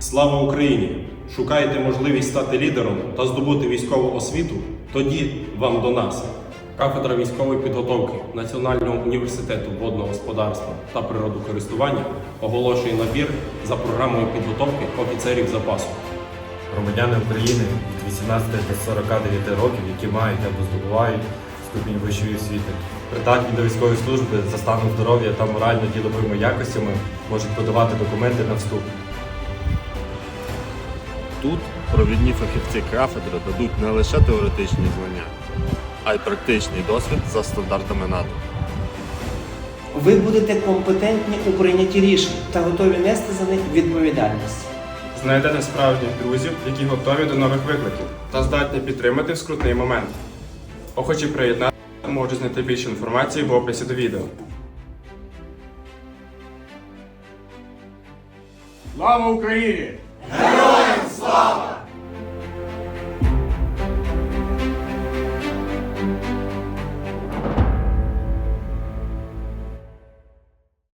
Слава Україні! Шукаєте можливість стати лідером та здобути військову освіту? Тоді вам до нас. Кафедра військової підготовки Національного університету водного господарства та природокористування оголошує набір за програмою підготовки офіцерів запасу. Громадяни України від 18 до 49 років, які мають або здобувають ступінь вищої освіти, придатні до військової служби за станом здоров'я та морально-діловими якостями можуть подавати документи на вступ. Тут провідні фахівці кафедри дадуть не лише теоретичні знання, а й практичний досвід за стандартами НАТО. Ви будете компетентні у прийнятті рішень та готові нести за них відповідальність. Знайдете справжніх друзів, які готові до нових викликів та здатні підтримати в скрутний момент. Охочі приєднати можуть знайти більше інформації в описі до відео. Слава Україні! Героям слава!